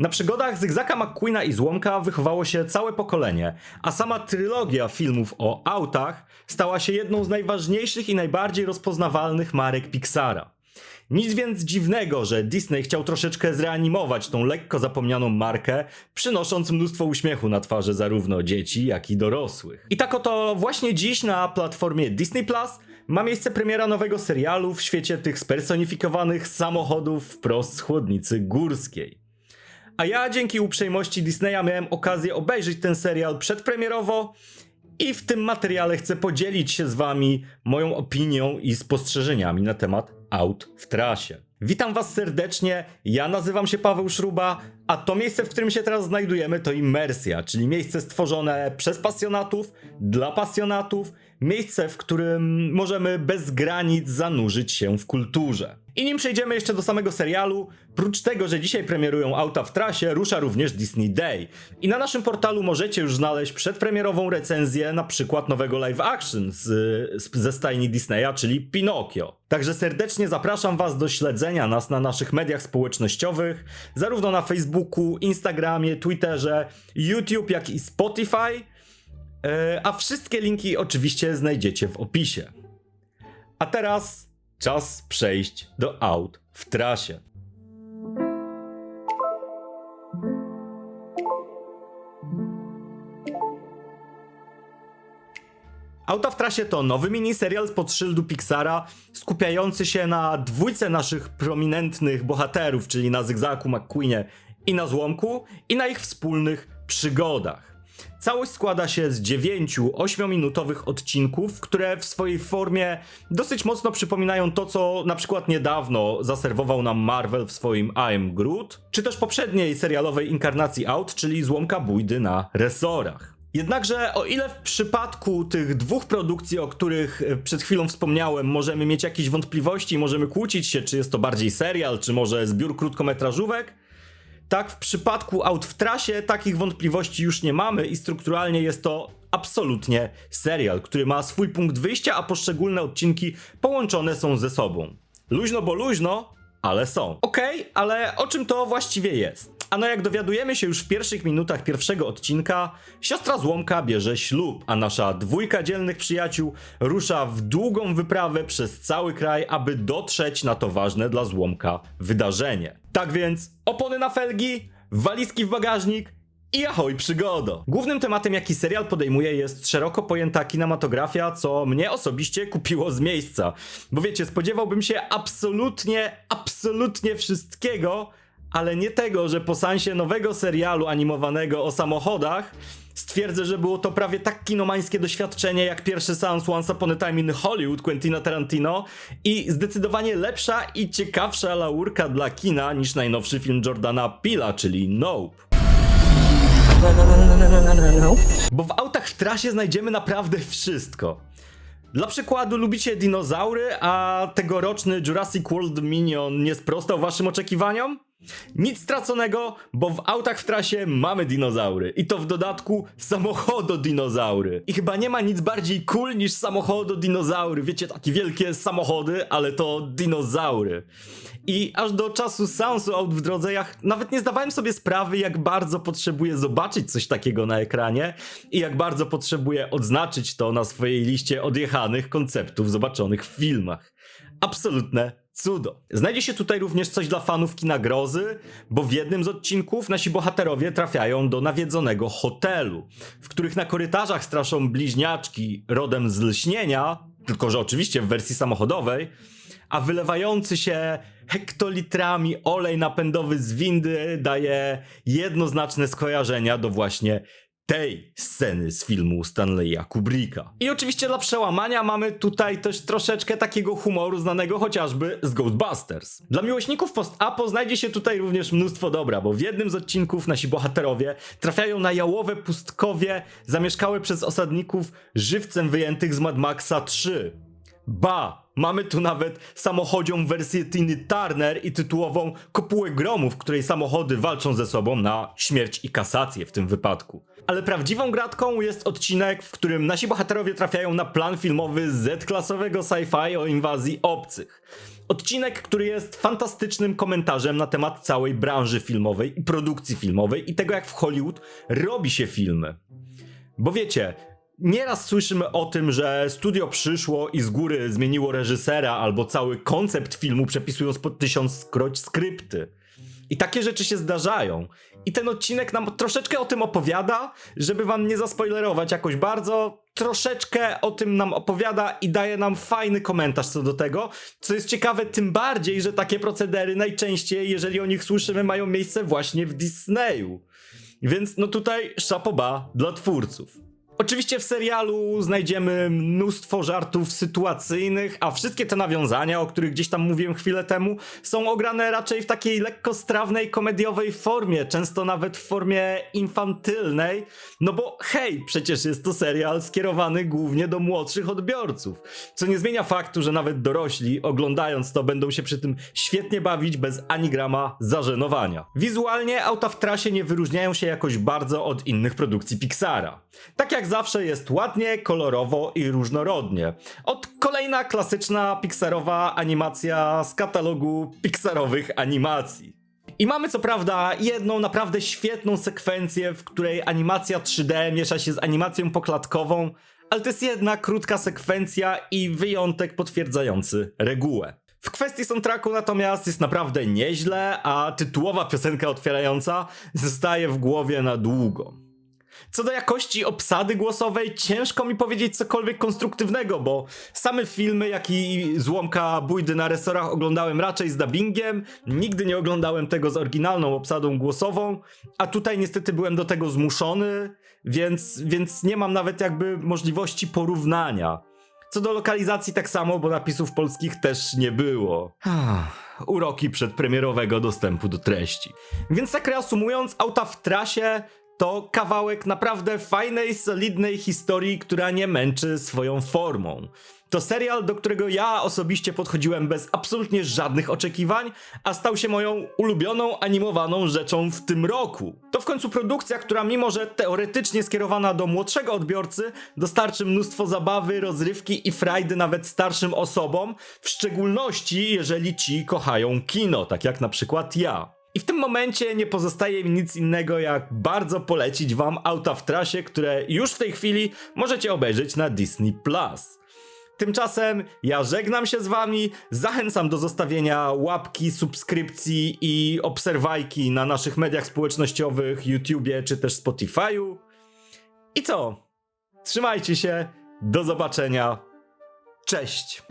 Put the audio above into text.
Na przygodach Zygzaka McQueena i Złomka wychowało się całe pokolenie, a sama trylogia filmów o autach stała się jedną z najważniejszych i najbardziej rozpoznawalnych marek Pixara. Nic więc dziwnego, że Disney chciał troszeczkę zreanimować tą lekko zapomnianą markę, przynosząc mnóstwo uśmiechu na twarze zarówno dzieci, jak i dorosłych. I tak oto właśnie dziś na platformie Disney Plus ma miejsce premiera nowego serialu w świecie tych spersonifikowanych samochodów wprost z chłodnicy górskiej. A ja dzięki uprzejmości Disneya miałem okazję obejrzeć ten serial przedpremierowo i w tym materiale chcę podzielić się z wami moją opinią i spostrzeżeniami na temat aut w trasie. Witam was serdecznie, ja nazywam się Paweł Szruba, a to miejsce, w którym się teraz znajdujemy to Immersja, czyli miejsce stworzone przez pasjonatów, dla pasjonatów, miejsce, w którym możemy bez granic zanurzyć się w kulturze. I nim przejdziemy jeszcze do samego serialu, prócz tego, że dzisiaj premierują auta w trasie, rusza również Disney Day. I na naszym portalu możecie już znaleźć przedpremierową recenzję na przykład nowego live action z, z, ze stajni Disneya, czyli Pinokio. Także serdecznie zapraszam Was do śledzenia nas na naszych mediach społecznościowych, zarówno na Facebooku, Instagramie, Twitterze, YouTube, jak i Spotify. E, A wszystkie linki oczywiście znajdziecie w opisie. A teraz czas przejść do aut w trasie. Auta w trasie to nowy miniserial spod szyldu Pixara, skupiający się na dwójce naszych prominentnych bohaterów, czyli na Zygzaku, McQueenie i na Złomku, i na ich wspólnych przygodach. Całość składa się z dziewięciu 8-minutowych odcinków, które w swojej formie dosyć mocno przypominają to, co na przykład niedawno zaserwował nam Marvel w swoim Am Groot, czy też poprzedniej serialowej inkarnacji Out, czyli Złomka Bójdy na resorach. Jednakże o ile w przypadku tych dwóch produkcji, o których e, przed chwilą wspomniałem, możemy mieć jakieś wątpliwości, możemy kłócić się, czy jest to bardziej serial, czy może zbiór krótkometrażówek, tak w przypadku aut w trasie takich wątpliwości już nie mamy i strukturalnie jest to absolutnie serial, który ma swój punkt wyjścia, a poszczególne odcinki połączone są ze sobą. Luźno bo luźno, ale są. Okej, ale o czym to właściwie jest? Ano jak dowiadujemy się już w pierwszych minutach pierwszego odcinka, siostra Złomka bierze ślub, a nasza dwójka dzielnych przyjaciół rusza w długą wyprawę przez cały kraj, aby dotrzeć na to ważne dla Złomka wydarzenie. Tak więc opony na felgi, walizki w bagażnik i ahoj przygodo! Głównym tematem, jaki serial podejmuje, jest szeroko pojęta kinematografia, co mnie osobiście kupiło z miejsca. Bo wiecie, spodziewałbym się absolutnie, absolutnie wszystkiego, ale nie tego, że po sansie nowego serialu animowanego o samochodach stwierdzę, że było to prawie tak kinomańskie doświadczenie jak pierwszy seans Once Upon a Time in Hollywood Quentina Tarantino i zdecydowanie lepsza i ciekawsza laurka dla kina niż najnowszy film Jordana Pila, czyli Nope. Bo w autach w trasie znajdziemy naprawdę wszystko. Dla przykładu lubicie dinozaury, a tegoroczny Jurassic World Minion nie sprostał waszym oczekiwaniom? Nic straconego, bo w autach w trasie mamy dinozaury. I to w dodatku samochododinozaury. I chyba nie ma nic bardziej cool niż samochododinozaury. Wiecie, takie wielkie samochody, ale to dinozaury. I aż do czasu seansu aut w drodze ja nawet nie zdawałem sobie sprawy, jak bardzo potrzebuję zobaczyć coś takiego na ekranie i jak bardzo potrzebuję odznaczyć to na swojej liście odjechanych konceptów zobaczonych w filmach. Absolutne cudo. Znajdzie się tutaj również coś dla fanów kina grozy, bo w jednym z odcinków nasi bohaterowie trafiają do nawiedzonego hotelu, w których na korytarzach straszą bliźniaczki rodem z lśnienia, tylko że oczywiście w wersji samochodowej, a wylewający się hektolitrami olej napędowy z windy daje jednoznaczne skojarzenia do właśnie tej sceny z filmu Stanleya Kubricka. I oczywiście dla przełamania mamy tutaj też troszeczkę takiego humoru znanego chociażby z Ghostbusters. Dla miłośników post-apo znajdzie się tutaj również mnóstwo dobra, bo w jednym z odcinków nasi bohaterowie trafiają na jałowe pustkowie zamieszkałe przez osadników żywcem wyjętych z Mad Maxa 3. Ba! Mamy tu nawet samochodzią wersję Tiny Turner i tytułową Kopułę Gromu, w której samochody walczą ze sobą na śmierć i kasację w tym wypadku. Ale prawdziwą gratką jest odcinek, w którym nasi bohaterowie trafiają na plan filmowy Z-klasowego sci-fi o inwazji obcych. Odcinek, który jest fantastycznym komentarzem na temat całej branży filmowej i produkcji filmowej i tego, jak w Hollywood robi się filmy. Bo wiecie, nieraz słyszymy o tym, że studio przyszło i z góry zmieniło reżysera albo cały koncept filmu przepisując pod tysiąc skroć skrypty. I takie rzeczy się zdarzają. I ten odcinek nam troszeczkę o tym opowiada, żeby wam nie zaspoilerować jakoś bardzo. Troszeczkę o tym nam opowiada i daje nam fajny komentarz co do tego. Co jest ciekawe, tym bardziej, że takie procedery najczęściej, jeżeli o nich słyszymy, mają miejsce właśnie w Disneyu. Więc no tutaj szapoba dla twórców. Oczywiście w serialu znajdziemy mnóstwo żartów sytuacyjnych, a wszystkie te nawiązania, o których gdzieś tam mówiłem chwilę temu, są ograne raczej w takiej lekko strawnej, komediowej formie, często nawet w formie infantylnej, no bo hej, przecież jest to serial skierowany głównie do młodszych odbiorców, co nie zmienia faktu, że nawet dorośli oglądając to będą się przy tym świetnie bawić bez ani grama zażenowania. Wizualnie auta w trasie nie wyróżniają się jakoś bardzo od innych produkcji Pixara. Tak jak zawsze jest ładnie, kolorowo i różnorodnie. Od kolejna klasyczna pixarowa animacja z katalogu pixarowych animacji. I mamy co prawda jedną naprawdę świetną sekwencję, w której animacja 3D miesza się z animacją poklatkową, ale to jest jedna krótka sekwencja i wyjątek potwierdzający regułę. W kwestii soundtracku natomiast jest naprawdę nieźle, a tytułowa piosenka otwierająca zostaje w głowie na długo. Co do jakości obsady głosowej, ciężko mi powiedzieć cokolwiek konstruktywnego, bo same filmy, jak i złomka bójdy na resorach oglądałem raczej z dubbingiem, nigdy nie oglądałem tego z oryginalną obsadą głosową, a tutaj niestety byłem do tego zmuszony, więc, więc nie mam nawet jakby możliwości porównania. Co do lokalizacji tak samo, bo napisów polskich też nie było. Uroki przedpremierowego dostępu do treści. Więc tak reasumując, auta w trasie to kawałek naprawdę fajnej, solidnej historii, która nie męczy swoją formą. To serial, do którego ja osobiście podchodziłem bez absolutnie żadnych oczekiwań, a stał się moją ulubioną animowaną rzeczą w tym roku. To w końcu produkcja, która mimo że teoretycznie skierowana do młodszego odbiorcy, dostarczy mnóstwo zabawy, rozrywki i frajdy nawet starszym osobom, w szczególności jeżeli ci kochają kino, tak jak na przykład ja. I w tym momencie nie pozostaje mi nic innego jak bardzo polecić wam auta w trasie, które już w tej chwili możecie obejrzeć na Disney Plus. Tymczasem ja żegnam się z wami, zachęcam do zostawienia łapki, subskrypcji i obserwajki na naszych mediach społecznościowych, YouTubie czy też Spotify'u. I co? Trzymajcie się, do zobaczenia. Cześć!